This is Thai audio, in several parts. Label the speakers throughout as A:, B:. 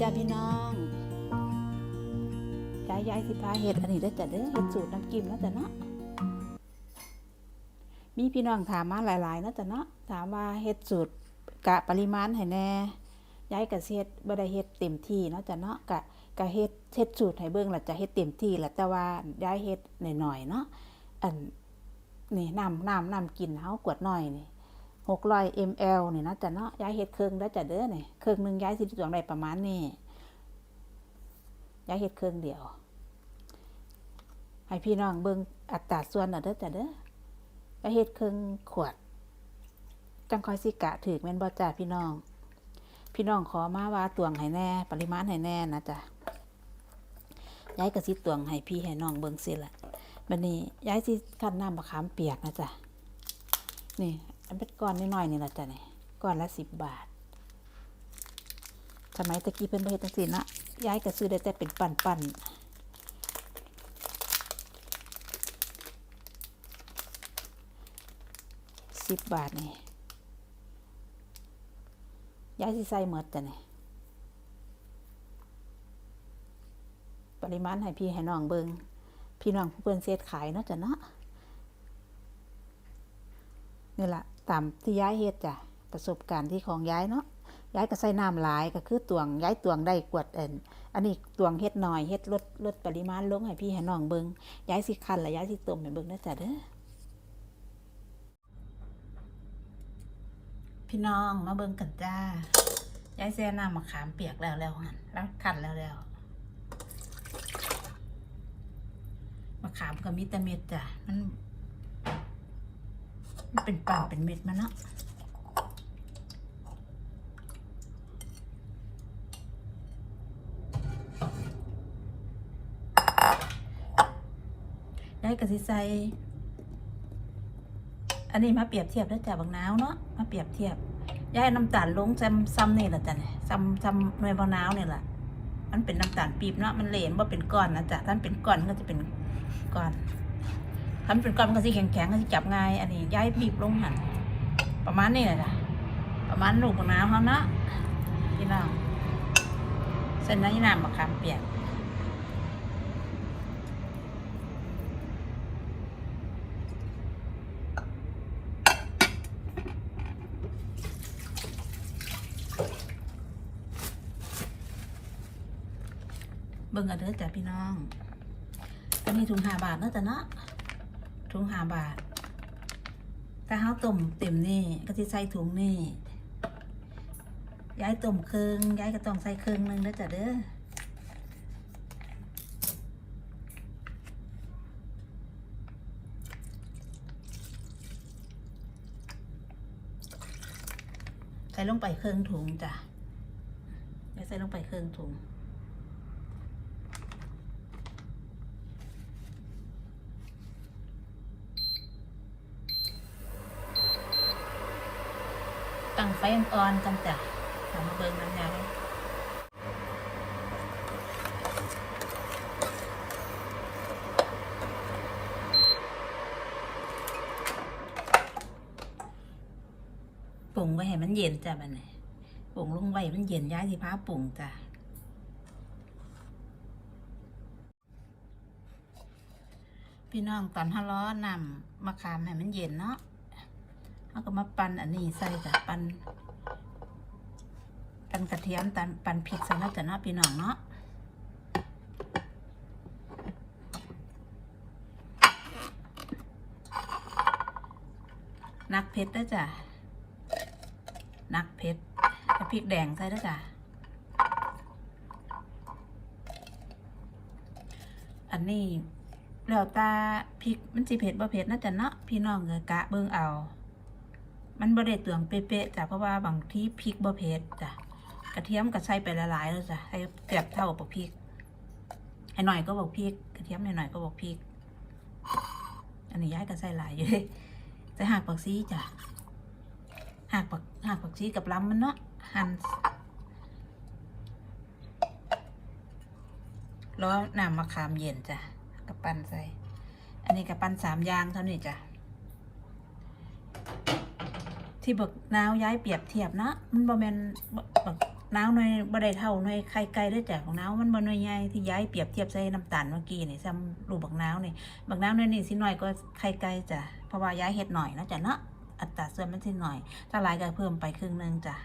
A: จ้าพี่น้องยายยายสิพาเห็ดอันนี้ได้จ้ะเด้อเห็ดสูตรน้ำกิมนะจ้ะเนาะมีพี่น้องถามมาหลาย ๆนะจ้ะเนาะถามว่าเห็ดสูตรกะปริมาณให้แน่ยายกะเฮ็ดบ่ได้เฮ็ดเต็มที่เนาะจ้ะเนาะกะกะเฮ็ดเฮ็ดสูตรให้เบิ่งล่ะจะเฮ็ดเต็มที่แหละแต่ว่ายายเฮ็ดหน่อยๆเนาะอันนี่น้ำน้ำน้ำกินเฮากวดหน้อยนี่ หกร้อย ml นี่นะจ้ะเนาะย้ายเฮ็ดเครื่องแล้วจ้ะเด้อเนี่ยเครื่องหนึ่งย้ายสิตวงได้ประมาณนี้ย้ายเฮ็ดเครื่องเดียว ให้พี่น้องเบิ่งอัตราส่วนน่ะเด้อจ้ะเด้อย้ายเฮ็ดเครื่องขวด จังคอยสิกะถือแม่นบ่จ้ะพี่น้อง พี่น้องขอมาว่าตวงให้แน่ ปริมาณให้แน่นะจ้ะย้ายก็สิตวงให้พี่ให้น้องเบิ่งสิละบัดนี้ย้ายสิคั่นน้ำมะขามเปียกนะจ้ะนี่ อันเป็นก้อนน้อยๆนี่ละจ้ะนี่ก้อนละสิบบาท สมัยตะกี้เพิ่นบ่เฮ็ดจังซี่นะย้ายก็ซื้อได้แต่เป็นปั่นๆสิบบาทนี่ย้ายสิใส่หมดจ้ะนี่ปริมาณให้พี่ให้น้องเบิงพี่น้องผู้เพิ่นเซตขายเนาะจ้ะเนาะ นี่แหละตามที่ย้ายเฮ็ดจ้ะประสบการณ์ที่ของย้ายเนาะย้ายก็ใส่น้ำหลายก็คือตวงย้ายตวงได้กวดเอ็นอันนี้ตวงเฮ็ดหน่อยเฮ็ดลดลดปริมาณลงให้พี่ให้น้องเบิงย้ายสิคันและย้ายสิต้มให้เบิงนะจ๊ะเด้อพี่น้องมาเบิงกันจ้าย้ายแซ่น้ำมะขามเปียกแล้วแล้วหันแล้วคันแล้วแล้วมะขามก็มีแต่เม็ดจ้ะมัน มันเป็นป่าเป็นเม็ดมันนาะได้กระสิใส่อันนี้มาเปรียบเทียบแล้วจ้ะบางนาวเนาะมาเปรียบเทียบย้ายน้ำตาลลงซ้ำซ้ำนี่แหละจ้ะเนี่ยซ้ำซ้ำหน่วยบางนาวเนี่ยแหละมันเป็นน้ำตาลปีบเนาะมันเหลนว่าเป็นก้อนนะจ๊ะถ้านเป็นก้อนก็จะเป็นก้อน ถ้ามันเป็นก้อนมันก็สิแข็งๆก็สิจับง่าย อันนี้ย้ายบีบลงหันประมาณนี้แหละจ้ะประมาณลูกมนาวเขาเนาะพี่น้องเส้นน้ำน้ำมะขามเปียกเบิ่งกันเด้อจ้ะพี่น้องอันนี้ถุงห้าบาทเนาะจ้ะเนาะ ถุงห้าบาท ถ้าเขาต้มเต็มนี่ก็จะใส่ถุงนี่ย้ายต้มเครื่องย้ายก็ต้องใส่เครื่องหนึงนะจ๊ะเด้อใส่ลงไปเครื่องถุงจ้ะใส่ลงไปเครื่องถุง ตั้งไฟอ่อนๆกันจ้ะทำมาเบิ่งน้ำยาเลยปรุงไว้ให้มันเย็นจ้ะมันนี่ปรุงลงไว้ให้มันเย็นย้ายสิพาปรุงจ้ะพี่น้องตอนห้าร้อนนำมะขามให้มันเย็นเนาะ เขาก็มาปั่นอันนี้ใส่จ้ะปั่นปั่นกระเทียมตันปั่นพริกใส่แล้วจ้ะนาะพี่น้องเนาะนักเพชรด้วยจ้ะนักเพชรพริกแดงใส่ด้วยจ้ะอันนี้แล้วตาพริกมันสิเผ็ดบ่เผ็ดนะจ๊ะเนาะพี่น้องก็กะเบิ่งเอา มันบ่ได้ตวงเป๊ะๆจ้ะเพราะว่าบางที่พริกบ่เผ็ดจ้ะกระเทียมก็ใส่ไปหลายแล้วจ้ะใส่เกือบเท่าบักพริกไอ้หน่อยก็บอกพริก กระเทียมหน่อยก็บอกพริก อันนี้ย้ายก็ใส่หลายอยู่เลยใส่หักผักชีจ้ะหักผักหักผักชีกับลำมันเนาะหั่นแล้วน้ำมะขามเย็นจ้ะกับปั้นใส่ อันนี้กับปั้นสามอย่างเท่านี้จ้ะ ที่บิกน้าวย้ายเปรียบเทียบนะมันบ่แมนบ่บักน้าวหน่อยบ่ได้เท่าหน่อยไข่ไก่ได้แจ้ะบักน้าวมันบ่หน่อยใหญ่ที่ย้ายเปรียบเทียบใส่น้ำตาลเมื่อกี้นี่ซ้ำรูปบักน้าวนี่บักน้าวหน่อยนี่สิหน่อยก็ไข่ไก่จ้ะเพราะว่าย้ายเห็ดหน่อยนะจ้ะเนาะอัตราส่วนมันสิหน่อย ถ้าหลายก็เพิ่มไปครึ่งหนึงจ้ะ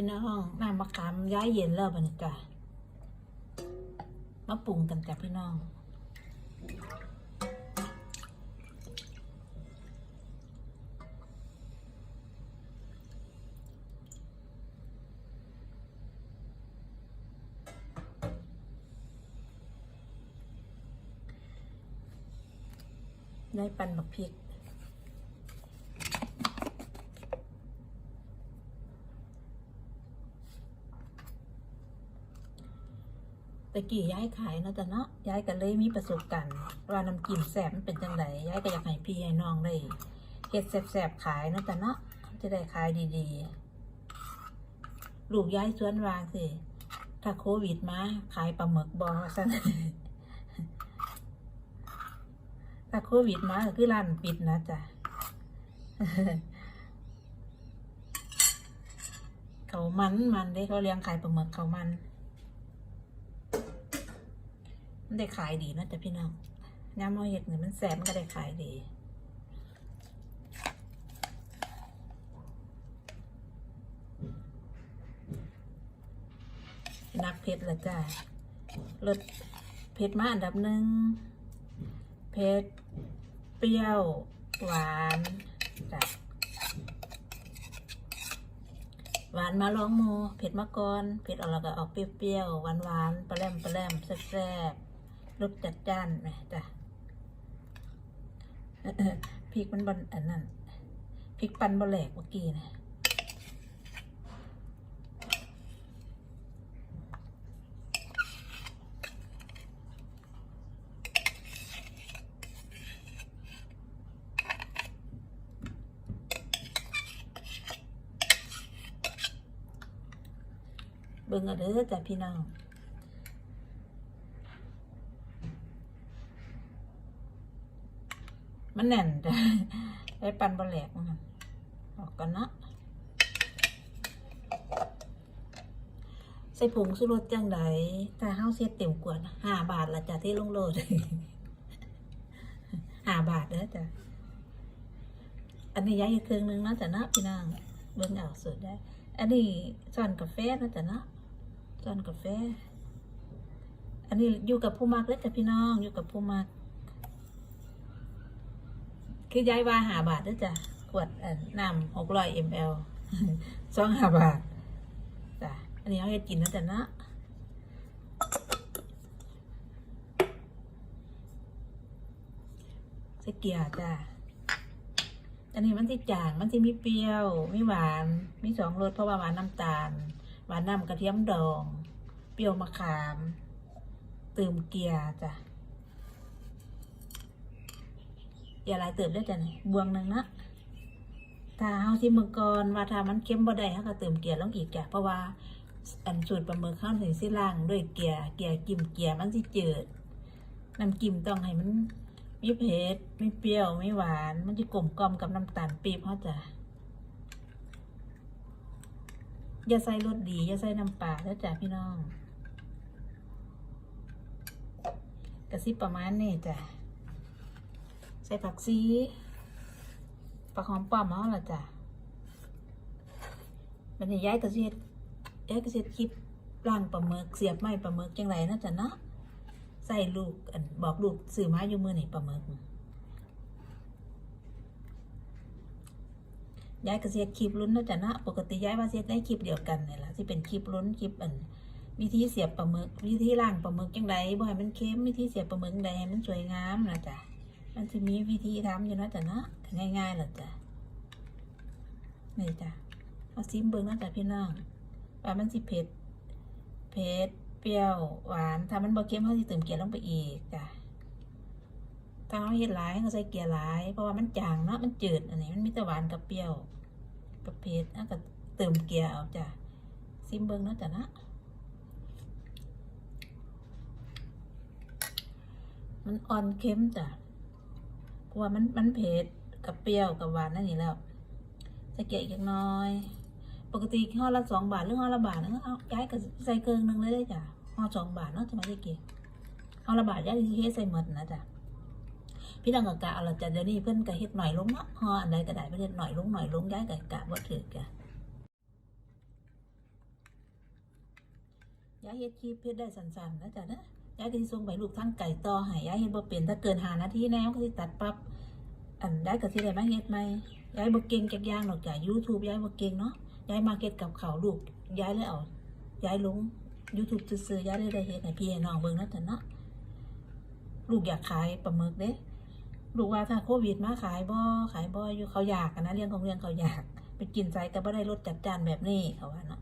A: พี่น้องน้ำมะขามย้ายเย็นแล้วบัดนี้จ้ะมาปรุงกันจ้ะพี่น้องได้ปั่นบักพริกะกี้ย้ายขายเนาะแต่เนาะย้ายก็เลยมีประสบการณ์ว่าน้ำจิ้มแสบมันเป็นจังไดย้ายก็อยากให้พี่ให้น้องได้เฮ็ดแสบๆขายเนาะแต่เนาะจะได้ขายดีๆลูกย้ายสวนวางสิถ้าโควิดมาขายปลาหมึกบอสันถ้าโควิดมาคือร้านปิดนะจ๊ะเขามันมันเด้เขาเลี้ยงขายปลาหมึกเขามัน มันได้ขายดีนะจ๊ะพี่น้องยามเราเห็ดเนี่ยมันแสบมันก็ได้ขายดีนักเพชรละจ้ารสเพชรมาอันดับหนึ่งเพชรเปรี้ยว หวานจ้ะหวานมาลองโมเผ็ดมาก่อนเผ็ดออกแล้วก็ออกเปรี้ยวๆหวานหวานๆปลาแรมปลาแรมแซ่บๆ รสจัดจ้านไหมจ้ะพริกมันบนอันนั้นพริกปันบะแหลกเมื่อกี้นะเบิ่งเอาเด้อจ้ะพี่น้อง มันแน่นได้ปันบะแหลกมันออกกันเนาะใส่ผงสุรสจังไดถ้าเฮาเสียเต็มกวดห้าบาทละจ้ะที่ลงโลดห้าบาทเด้อจ้ะอันนี้ย้ายเครื่องนึงนะจ้ะเนาะพี่น้องเบิ่งเอาสุดได้ อันนี้ซ่อนกาแฟนะจ้ะเนาะจอนกาแฟ อันนี้อยู่กับผู้มักเลยจ้ะพี่น้องอยู่กับผู้มัก คือยายว่าหาบาทด้วยจ้ะขวดน้ำหกร้อยมลสองหาบาทจ้ะอันนี้เอาให้กินนะจ๊ะนะสเกียจ้ะอันนี้มันที่จางมันที่มีเปรี้ยวมีหวานมีสองรสเพราะว่าหวานน้ำตาล หวานน้ำกระเทียมดอง เปรี้ยวมะขาม เติมเกียร์จ้ะ อย่าหลายเติมได้จ้ะนี่บวงหนึ่งนะถ้าเฮาที่มือก่อนว่าถ้ามันเค็มบ่ได้เฮาก็เติมเกียร์ลงอีกจ้ะเพราะว่าอันสูตรปลาหมึกข้าวถึงสิล่างด้วยเกียร์เกียร์กิมเกียร์มันสิเจิดน้ำกิมต้องให้มันมีเผ็ดมีเปรี้ยวมีหวาน มันจะกลมกล่อมกับน้ำตาลปี๊บเฮาจ้ะอย่าใส่รสดีอย่าใส่น้ำปลาแล้วจ้ะพี่น้องกระซิบประมาณนี้จ้ะ ใส่ผักซีผักหอมป้อมเอาละจ้ะบันนี้ย้ายกระเทียดย้ายกระเทียดคลิปล่างปลาหมึกเสียบไม้ปลาหมึกจังไรนะจ๊ะเนาะใส่ลูกบอกลูกสื่อมาอยู่มือนี่ปลาหมึกย้ายกระเสียคลิปลุ้นนาะจ้ะนะปกติย้ายมาเสียได้คลิปเดียวกันเนี่ยแหละที่เป็นคลิปลุ้นคลิปอันวิธีเสียบปลาหมึกวิธีล่างปลาหมึกจังไดบ่ให้มันเค็มวิธีเสียบปลาหมึกใดให้มันสวยงามนะจ้ะ มันจะมีวิธีทำอยู่นะจ้ะนะง่ายๆหรอจ้ะนี่จ้ะเอาซิมเบิ่งนะจ้ะพี่น้องว่ามันสิเผ็ดเผ็ดเปรี้ยวหวานถ้ามันบ่เค็มเขาสิเติมเกลือลงไปอีกจ้ะถ้าเขาเฮ็ดหลายเขาใส่เกลือหลาย เพราะว่ามันจางเนาะมันจืดอันนี้มันมีแต่หวานกับเปรี้ยวกับเผ็ดแล้วก็เติมเกลือเอาจ้ะซิมเบิ่งนะจ้ะนะมันอ่อนเค็มจ้ะ ว่ามันมันเผ็ดกับเปรี้ยวกับหวานนั่นนี่แล้วใส่เกลืออีกจักหน้อย ปกติห่อละสองบาทหรือห่อละบาทนึงเอาย้ายกับใส่เกินหนึ่งเลยได้จ้ะห่อสองบาทเนาะจะมาได้กี่ห่อละบาทย้ายที่เฮ็ดใส่หมดนะจ้ะพี่ดังกะกะเอาละจ้ะเดี๋ยวนี้เพิ่อนก็เฮ็ดหน่อยลงเนาะห่ออันใดก็ได้เพิ่อนเฮ็ดหน่อยลงหน่อยลงย้ายกะกะบ่ถือจ้ะย้ายเฮ็ดคลิปเฮ็ดได้สั้นๆนะจ้ะนะ ย้ายก็สิส่งไปลูกทั้งไก่ต่อให้ย้ายเฮ็ดบ่เป็นถ้าเกิน5นาทีแนวก็สิตัดปั๊บอันย้ายก็สิได้มาเฮ็ดใหมย้ายบ่เก่งจักย่างหรอกจ้ะ YouTube ย้ายบ่เก่งเนาะย้ายมาเก็ตกับเขาลูกย้ายเลยเอาย้ายลง YouTube ซื้อย้ายเลยได้เฮ็ดให้พี่ให้น้องเบิ่งนะจ๊ะเนาะลูกอยากขายปลาหมึกเด้ลูกว่าถ้าโควิดมาขายบ่ขายบ่อยู่เขาอยากนะเรื่องของเรื่องเขาอยาก ไปกินใจก็บ่ได้รสจัดจานแบบนี้เขาว่าเนาะ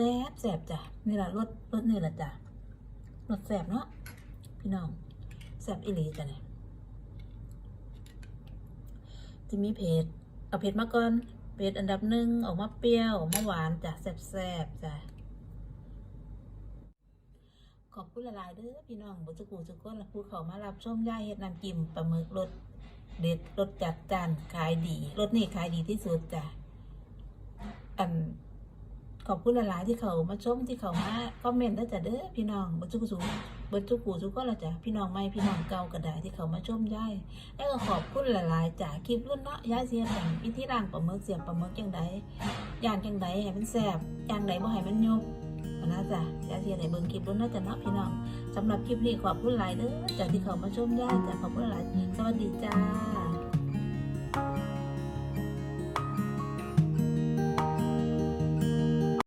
A: แซ่บแซ่บจ้ะนี่ละรสรสนี่ล่ะจ้ะรสแซ่บเนาะพี่น้องแซ่บอีหลีจ้ะเนี่ยจะมีเผ็ดเอาเผ็ดมาก่อนเผ็ดอันดับหนึ่งออกมาเปรี้ยวออกมาหวานจ้ะแซ่บๆจ้ะขอบคุณหลายเด้อพี่น้องบุตรกูทุกคนละผู้เขามารับชมย่าเฮ็ดน้ำจิ้มปลาหมึกรสเด็ดรสจัดจานขายดีรสนี่ขายดีที่สุดจ้ะอัน ขอบคุณหลายๆที่เขามาชมที่เขามาคอมเมนต์แล้วจ้ะเด้อพี่น้องบุตรกูสูบุตรกูทุกคนละจ้ะพี่น้องใหม่พี่น้องเก่าก็ได้ที่เขามาชมย่ายแล้วก็ขอบคุณหลายๆจากคลิปรุ่นเนาะย้ายเสียแต่งวิธีร่างปลาหมึกเสียบปลาหมึกจังใดย่างจังใดให้มันแซ่บย่างใดบ่ให้มันยุบอานะจ๊ะย้ายเสียในเบิ่งคลิปรุ่นเนาจะเนาะพี่น้องสำหรับคลิปนี้ขอบคุณหลายเด้อจากที่เขามาชมย่ายจ้ะขอบคุณหลายสวัสดีจ้า